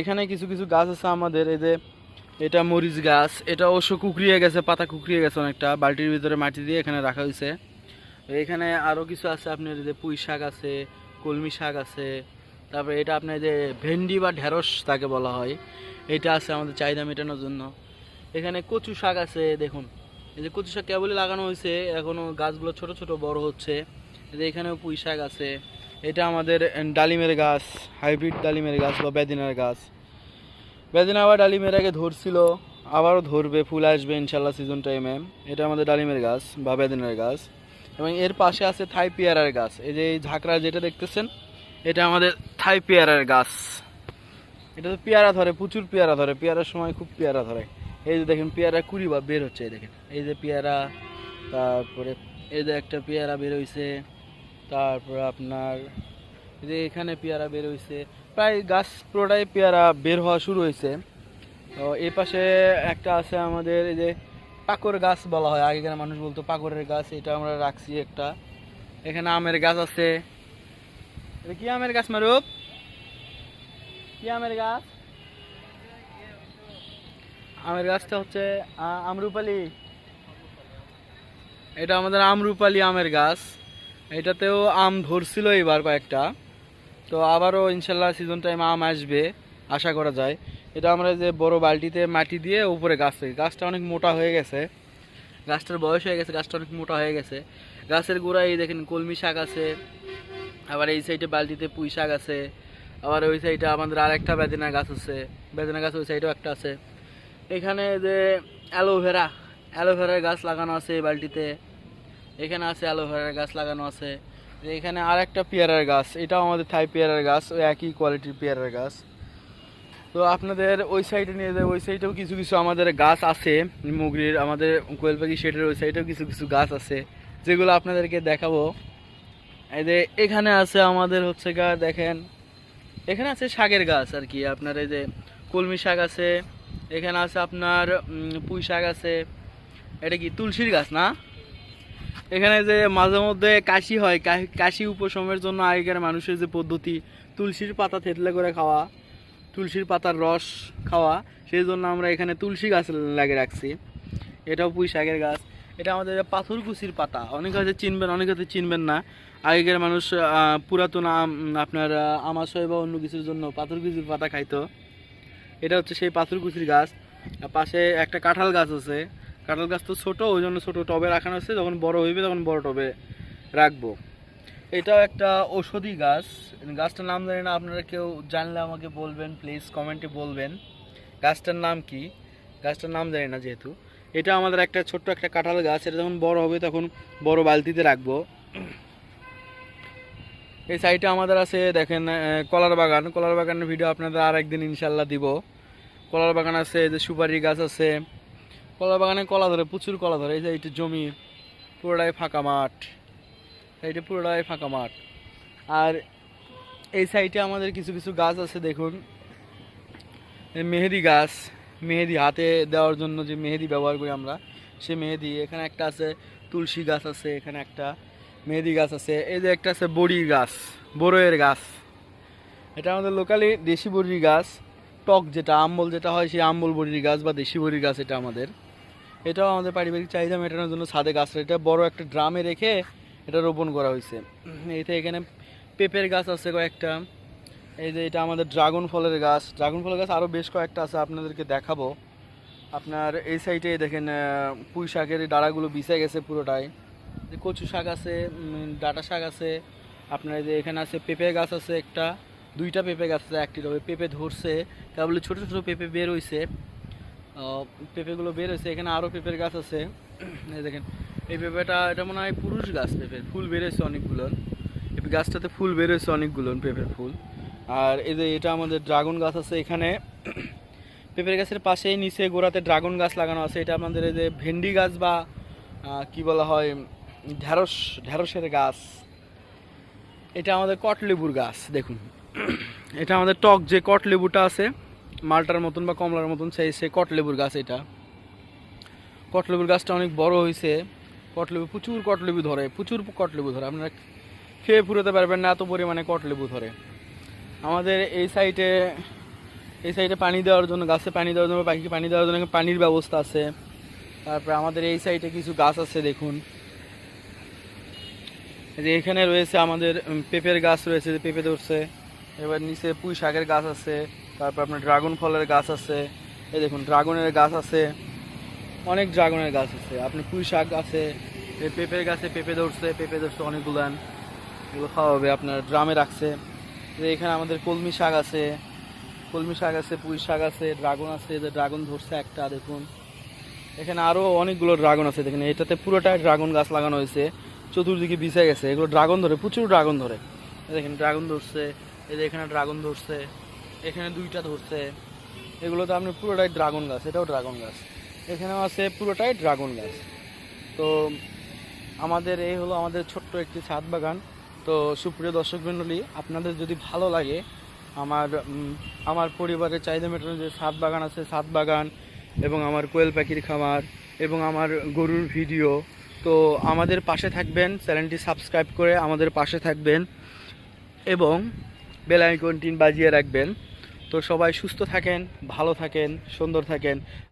এখানে কিছু কিছু গাছ আছে আমাদের, এই যে এটা মরিচ গাছ, এটা অবশ্য কুকরিয়ে গেছে, পাতা কুকরিয়ে গেছে অনেকটা, বালতির ভিতরে মাটি দিয়ে এখানে রাখা হয়েছে। এখানে আরও কিছু আছে, আপনার যে পুঁই শাক আছে, কলমি শাক আছে, তারপরে এটা আপনার যে ভেন্ডি বা ঢেঁড়স তাকে বলা হয়, এটা আছে আমাদের চাহিদা মেটানোর জন্য। এখানে কচু শাক আছে, দেখুন, এই যে কচু শাক কেবলই লাগানো হয়েছে এখনও গাছগুলো ছোট ছোট বড় হচ্ছে, এই যে এখানেও পুঁই শাক আছে। এটা আমাদের ডালিমের গাছ, হাইব্রিড ডালিমের গাছ বা বেদিনার গাছ। বেদিনা বা ডালিমের আগে ধরছিল, আবারও ধরবে, ফুল আসবে ইনশাল্লাহ সিজন টাইমে এটা আমাদের ডালিমের গাছ বা বেদিনার গাছ। এবং এর পাশে আছে থাই পেয়ারার গাছ। এই যে এই ঝাঁকড়া যেটা দেখতেছেন, এটা আমাদের থাই পেয়ারার গাছ। এটা তো পেয়ারা ধরে, প্রচুর পেয়ারা ধরে। পেয়ারার সময় খুব পেয়ারা ধরে। এই যে দেখেন, পেয়ারা কুড়ি বা বের হচ্ছে, এই দেখেন। এই যে পেয়ারা, তারপরে এই যে একটা পেয়ারা বের হইছে। তারপরে আপনার যে এখানে পেয়ারা বের হয়েছে প্রায় গাছ পুরোটাই পেয়ারা বের হওয়া শুরু হয়েছে তো এই পাশে একটা আছে আমাদের, এই যে পাকর গাছ বলা হয়, আগেকার মানুষ বলতো পাকরের গাছ, এটা আমরা রাখছি একটা। এখানে আমের গাছ আছে। এটা কি আমের গাছ মারুপ কি আমের গাছ? আমের গাছটা হচ্ছে আমরুপালি। এটা আমাদের আমরুপালি আমের গাছ। এটাতেও আম ধরছিল এবার কয়েকটা। তো আবারও ইনশাল্লাহ সিজন টাইম আম আসবে, আশা করা যায়। এটা আমরা যে বড় বালতিতে মাটি দিয়ে উপরে গাছ থেকে, গাছটা অনেক মোটা হয়ে গেছে। গাছটার বয়স হয়ে গেছে, গাছটা অনেক মোটা হয়ে গেছে। গাছের গোড়ায় এই দেখেন কলমি শাক আছে, আবার এই সাইডে বালতিতে পুঁই শাক আছে, আবার ওই সাইডে আমাদের আরেকটা বেদনা গাছ আছে, বেদনা গাছ ওই সাইডেও একটা আছে। এখানে যে অ্যালোভেরা, অ্যালোভেরার গাছ লাগানো আছে এই বালতিতে। এখানে আছে অ্যালোভেরার গাছ লাগানো আছে। এখানে আর একটা পেয়ারার গাছ, এটাও আমাদের থাই পেয়ারার গাছ ওই একই কোয়ালিটির পেয়ারার গাছ। তো আপনাদের ওই সাইডে নিয়ে যায়, ওই সাইডেও কিছু কিছু আমাদের গাছ আছে, মুগরির, আমাদের কোয়েল পাখি ওই সাইডেও কিছু কিছু গাছ আছে, যেগুলো আপনাদেরকে দেখাবো। এই যে এখানে আছে আমাদের হচ্ছে গা, দেখেন, এখানে আছে শাকের গাছ আর কি, আপনার এই যে কলমি শাক আছে, এখানে আছে আপনার পুঁই শাক আছে, এটা কি তুলসীর গাছ না? এখানে যে মাঝে মধ্যে কাশি হয় কাশি উপশমের জন্য আগেকার মানুষের যে পদ্ধতি, তুলসীর পাতা থেতলে করে খাওয়া, তুলসীর পাতার রস খাওয়া, সেই জন্য আমরা এখানে তুলসী গাছ লাগিয়ে রাখছি। এটাও পুঁই শাকের গাছ। এটা আমাদের পাথরকুচির পাতা, অনেক হয়তো চিনবেন, অনেক হয়তো চিনবেন না। আগেকার মানুষ পুরাতন আপনার আমাশয় বা অন্য কিছুর জন্য পাথরকুচির পাতা খাইতো। এটা হচ্ছে সেই পাথরকুচির গাছ। পাশে একটা কাঁঠাল গাছ আছে। কাঁঠাল গাছ তো ছোটো, ওই জন্য ছোটো টবে রাখানো হচ্ছে যখন বড় হইবে, তখন বড় টবে রাখব। এটাও একটা ঔষধি গাছ। গাছটার নাম জানি না, আপনারা কেউ জানলে আমাকে বলবেন প্লিজ কমেন্টে বলবেন। গাছটার নাম কি? গাছটার নাম জানি না যেহেতু। এটা আমাদের একটা ছোট্ট একটা কাঁঠাল গাছ। এটা যখন বড় হবে, তখন বড় বালতিতে রাখব। এই সাইডে আমাদের আছে, দেখেন কলার বাগান। কলার বাগানের ভিডিও আপনাদের আর একদিন ইনশাল্লাহ দিব। কলার বাগান আছে যে সুপারি গাছ আছে। কলার বাগানে কলা ধরে, প্রচুর কলা ধরে। এই যে এইটা জমি, পুরোটাই ফাঁকা মাঠ। এইটা পুরোটাই ফাঁকা মাঠ। আর এই সাইডে আমাদের কিছু কিছু গাছ আছে, দেখুন। মেহেদি গাছ, মেহেদি হাতে দেওয়ার জন্য যে মেহেদি ব্যবহার করি আমরা, সে মেহেদি। এখানে একটা আছে, তুলসী গাছ আছে, এখানে একটা মেহেদি গাছ আছে। এই যে একটা আছে, বড়ি গাছ, বড়ইয়ের গাছ। এটা আমাদের লোকালি দেশি বড়ির গাছ। টক যেটা, আম্বল যেটা হয়, সেই আম্বল বড়ির গাছ বা দেশি বড়ির গাছ এটা আমাদের। এটাও আমাদের পারিবারিক চাহিদা মেটানোর জন্য ছাদে গাছ এটা বড় একটা ড্রামে রেখে এটা রোপণ করা হয়েছে। এইতে এখানে পেঁপের গাছ আছে কয়েকটা। এই যে এটা আমাদের ড্রাগন ফলের গাছ। ড্রাগন ফলের গাছ আরও বেশ কয়েকটা আছে আপনাদেরকে দেখাবো। আপনার এই সাইডে দেখেন পুঁই শাকের ডাঁড়াগুলো বিছে গেছে পুরোটাই। কচু শাক আছে ডাঁটা শাক আছে। আপনার এই যে এখানে আছে পেঁপে গাছ আছে একটা। দুইটা পেঁপে গাছ আছে একটি পেঁপে ধরছে। কেবল ছোটো ছোটো পেঁপে বের আহ, পেঁপেগুলো বের হয়েছে। এখানে আরও পেঁপের গাছ আছে। এই দেখেন, এই পেঁপেটা, এটা মনে হয় পুরুষ গাছ পেঁপের ফুল বের হয়েছে অনেকগুলো। এই গাছটাতে ফুল বের হয়েছে অনেকগুলো পেঁপের ফুল। আর এই যে এটা আমাদের ড্রাগন গাছ আছে এখানে। পেঁপের গাছের পাশেই নিচে গোড়াতে ড্রাগন গাছ লাগানো আছে। এটা আমাদের এই যে ভেন্ডি গাছ বা কি বলা হয়, ঢ্যাঁড়স, ঢ্যাঁড়সের গাছ। এটা আমাদের কটলেবুর গাছ, দেখুন। এটা আমাদের টক যে কটলেবুটা আছে মালটার মতন বা কমলার মতন সেই কটলেবুর গাছ এটা। কটলেবুর গাছটা অনেক বড় হয়েছে কটলেবু, প্রচুর কটলেবু ধরে, প্রচুর কটলেবু ধরে। আপনারা খেয়ে ফুরোতে পারবেন না, এত পরিমাণে কটলেবু ধরে। আমাদের এই সাইডে এই সাইডে পানি দেওয়ার জন্য, গাছে পানি দেওয়ার জন্য পাখিকে পানি দেওয়ার জন্য পানির ব্যবস্থা আছে। তারপরে আমাদের এই সাইডে কিছু গাছ আছে, দেখুন। যে এখানে রয়েছে আমাদের পেঁপের গাছ রয়েছে, পেঁপে ধরছে। এবার নিচে পুঁই শাকের গাছ আছে। তারপর আপনার ড্রাগন ফলের গাছ আছে। এই দেখুন ড্রাগনের গাছ আছে। অনেক ড্রাগনের গাছ আছে। আপনি পুঁই শাক আছে পেঁপের গাছে পেঁপে ধরছে পেঁপে ধরছে অনেকগুলান এগুলো খাওয়া হবে আপনার ড্রামে রাখছে। এখানে আমাদের কলমি শাক আছে। কলমি শাক আছে, পুঁই শাক আছে ড্রাগন আছে যে ড্রাগন ধরছে একটা, দেখুন। এখানে আরও অনেকগুলো ড্রাগন আছে, দেখেন। এটাতে পুরোটাই ড্রাগন গাছ লাগানো হয়েছে। চতুর্দিকে বিছে গেছে। এগুলো ড্রাগন ধরে, প্রচুর ড্রাগন ধরে। দেখেন ড্রাগন ধরছে। এই যে এখানে ড্রাগন ধরছে। এখানে দুইটা ধরছে। এগুলো তো আপনি পুরোটাই ড্রাগন গাছ, এটাও ড্রাগন গাছ। এখানেও আছে পুরোটাই ড্রাগন গাছ। তো আমাদের এই হলো আমাদের ছোট্ট একটি ছাদ বাগান। তো সুপ্রিয় দর্শক মণ্ডলী আপনাদের যদি ভালো লাগে, আমার আমার পরিবারের চাহিদা মেটানোর যে ছাদ বাগান আছে, ছাদ বাগান এবং আমার কোয়েল পাখির খামার এবং আমার গরুর ভিডিও, তো আমাদের পাশে থাকবেন, চ্যানেলটি সাবস্ক্রাইব করে আমাদের পাশে থাকবেন এবং বেল আইকনটি বাজিয়ে রাখবেন। তো সবাই সুস্থ থাকেন ভালো থাকেন সুন্দর থাকেন।